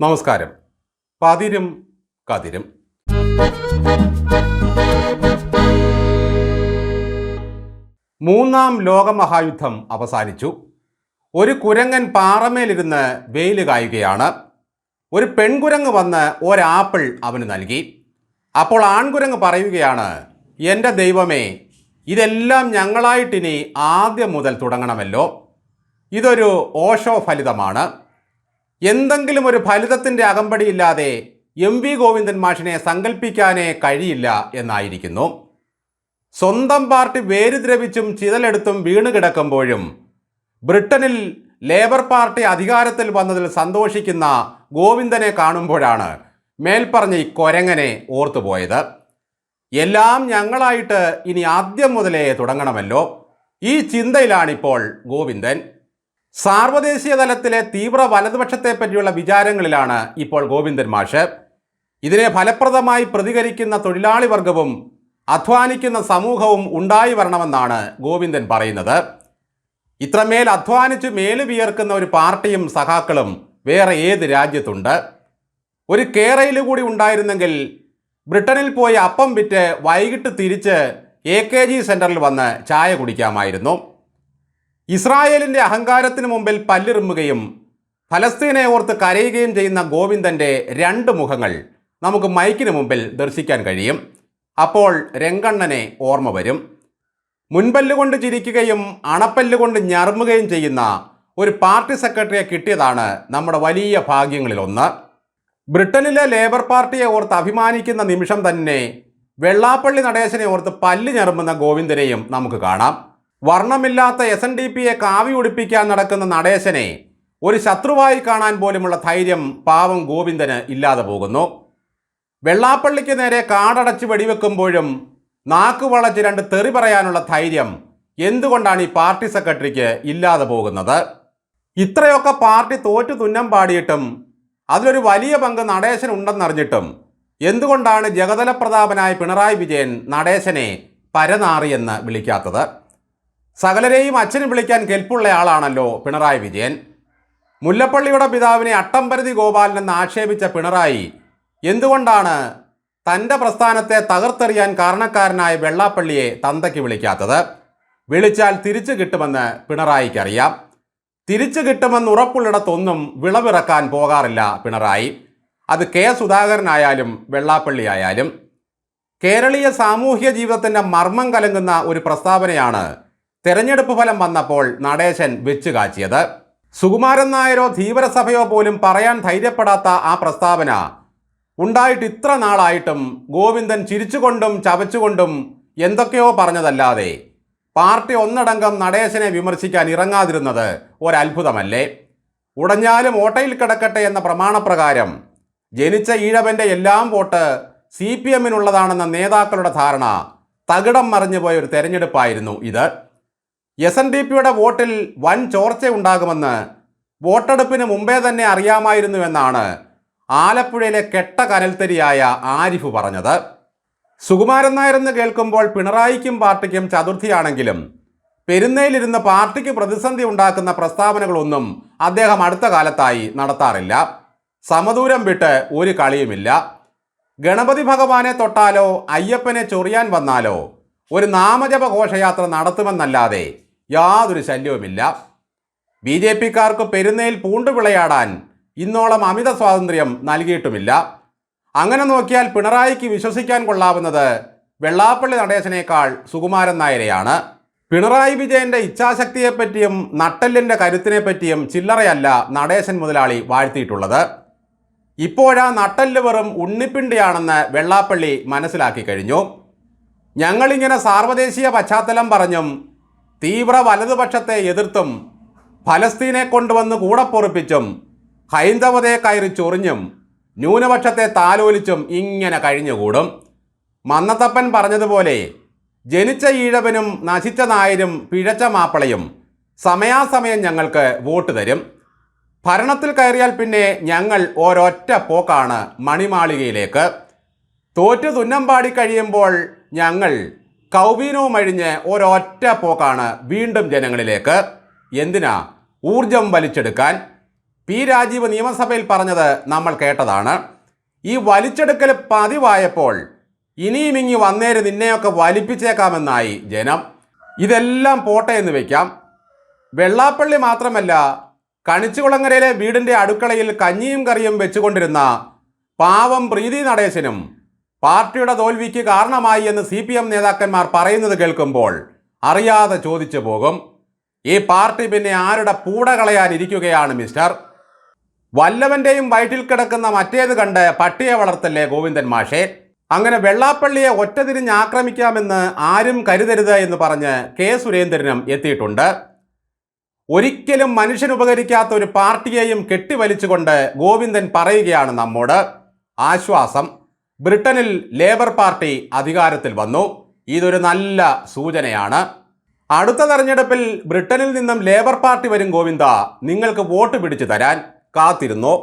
നമസ്കാരം. പതിരും കതിരും. മൂന്നാം ലോകമഹായുദ്ധം അവസാനിച്ചു. ഒരു കുരങ്ങൻ പാറമേലിരുന്ന് വെയിൽ കായുകയാണ്. ഒരു പെൺകുരങ്ങ് വന്ന് ഒരാപ്പിൾ അവന് നൽകി. അപ്പോൾ ആൺകുരങ്ങ് പറയുകയാണ് എന്റെ ദൈവമേ ഇതെല്ലാം ഞങ്ങളായിട്ടിനി ആദ്യം മുതൽ തുടങ്ങണമല്ലോ. ഇതൊരു ഓഷോ ഫലിതമാണ്. എന്തെങ്കിലും ഒരു ഫലിതത്തിന്റെ അകമ്പടിയില്ലാതെ എം വി ഗോവിന്ദൻ മാഷിനെ സങ്കല്പിക്കാനേ കഴിയില്ല എന്നായിരിക്കുന്നു. സ്വന്തം പാർട്ടി വേരുദ്രവിച്ചും ചിതലെടുത്തും വീണ് കിടക്കുമ്പോഴും ബ്രിട്ടനിൽ ലേബർ പാർട്ടി അധികാരത്തിൽ വന്നതിൽ സന്തോഷിക്കുന്ന ഗോവിന്ദനെ കാണുമ്പോഴാണ് മേൽപ്പറഞ്ഞ ഈ കൊരങ്ങനെ ഓർത്തുപോയത്. എല്ലാം ഞങ്ങളായിട്ട് ഇനി ആദ്യം മുതലേ തുടങ്ങണമല്ലോ. ഈ ചിന്തയിലാണിപ്പോൾ ഗോവിന്ദൻ. സാർവദേശീയ തലത്തിലെ തീവ്ര വലതുപക്ഷത്തെ പറ്റിയുള്ള വിചാരങ്ങളിലാണ് ഇപ്പോൾ ഗോവിന്ദൻ മാഷ്. ഇതിനെ ഫലപ്രദമായി പ്രതികരിക്കുന്ന തൊഴിലാളി വർഗവും അധ്വാനിക്കുന്ന സമൂഹവും ഉണ്ടായി വരണമെന്നാണ് ഗോവിന്ദൻ പറയുന്നത്. ഇത്രമേൽ അധ്വാനിച്ച് മേൽ വിയർക്കുന്ന ഒരു പാർട്ടിയും സഖാക്കളും വേറെ ഏത് രാജ്യത്തുണ്ട്? ഒരു കേരയിൽ കൂടി ഉണ്ടായിരുന്നെങ്കിൽ ബ്രിട്ടനിൽ പോയി അപ്പം വിറ്റ് വൈകിട്ട് തിരിച്ച് എ കെ ജി സെന്ററിൽ വന്ന് ചായ കുടിക്കാമായിരുന്നു. ഇസ്രായേലിന്റെ അഹങ്കാരത്തിന് മുമ്പിൽ പല്ലിറുമ്പുകയും ഫലസ്തീനെ ഓർത്ത് കരയുകയും ചെയ്യുന്ന ഗോവിന്ദന്റെ രണ്ട് മുഖങ്ങൾ നമുക്ക് മൈക്കിന് മുമ്പിൽ ദർശിക്കാൻ കഴിയും. അപ്പോൾ രംഗണ്ണനെ ഓർമ്മ വരും. മുൻപല്ലുകൊണ്ട് ചിരിക്കുകയും അണപ്പല്ലുകൊണ്ട് ഞറുമുകയും ചെയ്യുന്ന ഒരു പാർട്ടി സെക്രട്ടറിയെ കിട്ടിയതാണ് നമ്മുടെ വലിയ ഭാഗ്യങ്ങളിലൊന്ന് ബ്രിട്ടനിലെ ലേബർ പാർട്ടിയെ ഓർത്ത് അഭിമാനിക്കുന്ന നിമിഷം തന്നെ വെള്ളാപ്പള്ളി നടേശനെ ഓർത്ത് പല്ല് ഞറുമ്പുന്ന ഗോവിന്ദനെയും നമുക്ക് കാണാം. വർണമില്ലാത്ത എസ് എൻ ഡി പിയെ കാവി ഉടിപ്പിക്കാൻ നടക്കുന്ന നടേശനെ ഒരു ശത്രുവായി കാണാൻ പോലുമുള്ള ധൈര്യം പാവം ഗോവിന്ദന് ഇല്ലാതെ പോകുന്നു. വെള്ളാപ്പള്ളിക്ക് നേരെ കാടടച്ച് വെടിവെക്കുമ്പോഴും നാക്ക് വളച്ച് രണ്ട് തെറി പറയാനുള്ള ധൈര്യം എന്തുകൊണ്ടാണ് ഈ പാർട്ടി സെക്രട്ടറിക്ക് ഇല്ലാതെ പോകുന്നത്? ഇത്രയൊക്കെ പാർട്ടി തോറ്റു തുന്നം പാടിയിട്ടും അതിലൊരു വലിയ പങ്ക് നടേശൻ ഉണ്ടെന്നറിഞ്ഞിട്ടും എന്തുകൊണ്ടാണ് ജഗതല പ്രതാപനായ പിണറായി വിജയൻ നടേശനെ പരനാറിയെന്ന് വിളിക്കാത്തത്? സകലരെയും അച്ഛന് വിളിക്കാൻ കെൽപ്പുള്ള ആളാണല്ലോ പിണറായി വിജയൻ. മുല്ലപ്പള്ളിയുടെ പിതാവിനെ അട്ടംപരതി ഗോപാലൻ എന്ന് ആക്ഷേപിച്ച പിണറായി എന്തുകൊണ്ടാണ് തന്റെ പ്രസ്ഥാനത്തെ തകർത്തെറിയാൻ കാരണക്കാരനായ വെള്ളാപ്പള്ളിയെ തന്തയ്ക്ക് വിളിക്കാത്തത്? വിളിച്ചാൽ തിരിച്ചു കിട്ടുമെന്ന് പിണറായിക്കറിയാം. തിരിച്ചു കിട്ടുമെന്ന് ഉറപ്പുള്ളിടത്തൊന്നും വിളവിറക്കാൻ പോകാറില്ല പിണറായി. അത് കെ സുധാകരനായാലും വെള്ളാപ്പള്ളി ആയാലും കേരളീയ സാമൂഹ്യ ജീവിതത്തിന്റെ മർമ്മം കലങ്ങുന്ന ഒരു പ്രസ്താവനയാണ് തെരഞ്ഞെടുപ്പ് ഫലം വന്നപ്പോൾ നടേശൻ വെച്ചു കാച്ചിയത് സുകുമാരൻ നായരോ ധീവരസഭയോ പോലും പറയാൻ ധൈര്യപ്പെടാത്ത ആ പ്രസ്താവന. ഉണ്ടായിട്ട് ഇത്ര നാളായിട്ടും ഗോവിന്ദൻ ചിരിച്ചുകൊണ്ടും ചവച്ചുകൊണ്ടും എന്തൊക്കെയോ പറഞ്ഞതല്ലാതെ പാർട്ടി ഒന്നടങ്കം നടേശനെ വിമർശിക്കാൻ ഇറങ്ങാതിരുന്നത് ഒരത്ഭുതമല്ലേ? ഉടഞ്ഞാലും ഓട്ടയിൽ കിടക്കട്ടെ എന്ന പ്രമാണപ്രകാരം ജനിച്ച ഈഴവന്റെ എല്ലാം വോട്ട് സി പി എമ്മിനുള്ളതാണെന്ന നേതാക്കളുടെ ധാരണ തകിടം മറിഞ്ഞുപോയ ഒരു തെരഞ്ഞെടുപ്പായിരുന്നു ഇത്. എസ് എൻ ഡി പിയുടെ വോട്ടിൽ വൻ ചോർച്ച ഉണ്ടാകുമെന്ന് വോട്ടെടുപ്പിന് മുമ്പേ തന്നെ അറിയാമായിരുന്നുവെന്നാണ് ആലപ്പുഴയിലെ കെട്ട കനൽത്തരിയായ ആരിഫ് പറഞ്ഞത്. സുകുമാരൻ നായരെന്ന് കേൾക്കുമ്പോൾ പിണറായിക്കും പാർട്ടിക്കും ചതുർത്ഥിയാണെങ്കിലും പെരുന്നയിലിരുന്ന് പാർട്ടിക്ക് പ്രതിസന്ധി ഉണ്ടാക്കുന്ന പ്രസ്താവനകളൊന്നും അദ്ദേഹം അടുത്ത കാലത്തായി നടത്താറില്ല. സമദൂരം വിട്ട് ഒരു കളിയുമില്ല. ഗണപതി ഭഗവാനെ തൊട്ടാലോ അയ്യപ്പനെ ചൊറിയാൻ വന്നാലോ ഒരു നാമജപ ഘോഷയാത്ര നടത്തുമെന്നല്ലാതെ യാതൊരു ശല്യവുമില്ല. ബി ജെ പിക്കാർക്ക് പെരുന്നയിൽ പൂണ്ടുവിളയാടാൻ ഇന്നോളം അമിത സ്വാതന്ത്ര്യം നൽകിയിട്ടുമില്ല. അങ്ങനെ നോക്കിയാൽ പിണറായിക്ക് വിശ്വസിക്കാൻ കൊള്ളാവുന്നത് വെള്ളാപ്പള്ളി നടേശനേക്കാൾ സുകുമാരൻ നായരെയാണ്. പിണറായി വിജയന്റെ ഇച്ഛാശക്തിയെപ്പറ്റിയും നട്ടെല്ലിന്റെ കരുത്തിനെപ്പറ്റിയും ചില്ലറയല്ല നടേശൻ മുതലാളി വാഴ്ത്തിയിട്ടുള്ളത്. ഇപ്പോഴാ നട്ടെല്ല് വെറും ഉണ്ണിപ്പിണ്ടിയാണെന്ന് വെള്ളാപ്പള്ളി മനസ്സിലാക്കി കഴിഞ്ഞു. ഞങ്ങളിങ്ങനെ സാർവദേശീയ പശ്ചാത്തലം പറഞ്ഞും തീവ്ര വലതുപക്ഷത്തെ എതിർത്തും ഫലസ്തീനെ കൊണ്ടുവന്ന് കൂടെ പൊറുപ്പിച്ചും ഹൈന്ദവതയെ കയറി ചൊറിഞ്ഞും ന്യൂനപക്ഷത്തെ താലോലിച്ചും ഇങ്ങനെ കഴിഞ്ഞുകൂടും. മന്നത്തപ്പൻ പറഞ്ഞതുപോലെ ജനിച്ച ഈഴവനും നശിച്ച നായരും പിഴച്ച മാപ്പിളയും സമയാസമയം ഞങ്ങൾക്ക് വോട്ട് തരും. ഭരണത്തിൽ കയറിയാൽ പിന്നെ ഞങ്ങൾ ഒരൊറ്റ പോക്കാണ് മണിമാളികയിലേക്ക്. തോറ്റു തുന്നം പാടി കഴിയുമ്പോൾ ഞങ്ങൾ കൗബീനവും അഴിഞ്ഞ് ഒരൊറ്റ പോക്കാണ് വീണ്ടും ജനങ്ങളിലേക്ക്. എന്തിനാ? ഊർജം വലിച്ചെടുക്കാൻ. പി രാജീവ് നിയമസഭയിൽ പറഞ്ഞത് നമ്മൾ കേട്ടതാണ്. ഈ വലിച്ചെടുക്കൽ പതിവായപ്പോൾ ഇനിയും ഇങ്ങി വന്നേര് നിന്നെയൊക്കെ വലിപ്പിച്ചേക്കാമെന്നായി ജനം. ഇതെല്ലാം പോട്ടെ എന്ന് വയ്ക്കാം വെള്ളാപ്പള്ളി മാത്രമല്ല കണിച്ചുകുളങ്ങരയിലെ വീടിന്റെ അടുക്കളയിൽ കഞ്ഞിയും കറിയും വെച്ചുകൊണ്ടിരുന്ന പാവം പ്രീതി നടേശനും പാർട്ടിയുടെ തോൽവിക്ക് കാരണമായി എന്ന് സി പി എം നേതാക്കന്മാർ പറയുന്നത് കേൾക്കുമ്പോൾ അറിയാതെ ചോദിച്ചു പോകും. ഈ പാർട്ടി പിന്നെ ആരുടെ പൂട കളയാനിരിക്കുകയാണ് മിസ്റ്റർ? വല്ലവന്റെയും വയറ്റിൽ കിടക്കുന്ന മറ്റേത് കണ്ട് പട്ടിയെ വളർത്തല്ലേ ഗോവിന്ദൻ മാഷേ? അങ്ങനെ വെള്ളാപ്പള്ളിയെ ഒറ്റതിരിഞ്ഞ് ആക്രമിക്കാമെന്ന് ആരും കരുതരുത് എന്ന് പറഞ്ഞ് കെ സുരേന്ദ്രനും എത്തിയിട്ടുണ്ട്. ഒരിക്കലും മനുഷ്യൻ ഉപകരിക്കാത്ത ഒരു പാർട്ടിയെയും കെട്ടിവലിച്ചുകൊണ്ട് ഗോവിന്ദൻ പറയുകയാണ് നമ്മോട്. ആശ്വാസം. ബ്രിട്ടനിൽ ലേബർ പാർട്ടി അധികാരത്തിൽ വന്നു. ഇതൊരു നല്ല സൂചനയാണ്. അടുത്ത തെരഞ്ഞെടുപ്പിൽ ബ്രിട്ടനിൽ നിന്നും ലേബർ പാർട്ടി വരും ഗോവിന്ദ നിങ്ങൾക്ക് വോട്ട് പിടിച്ചു തരാൻ കാത്തിരുന്നോ.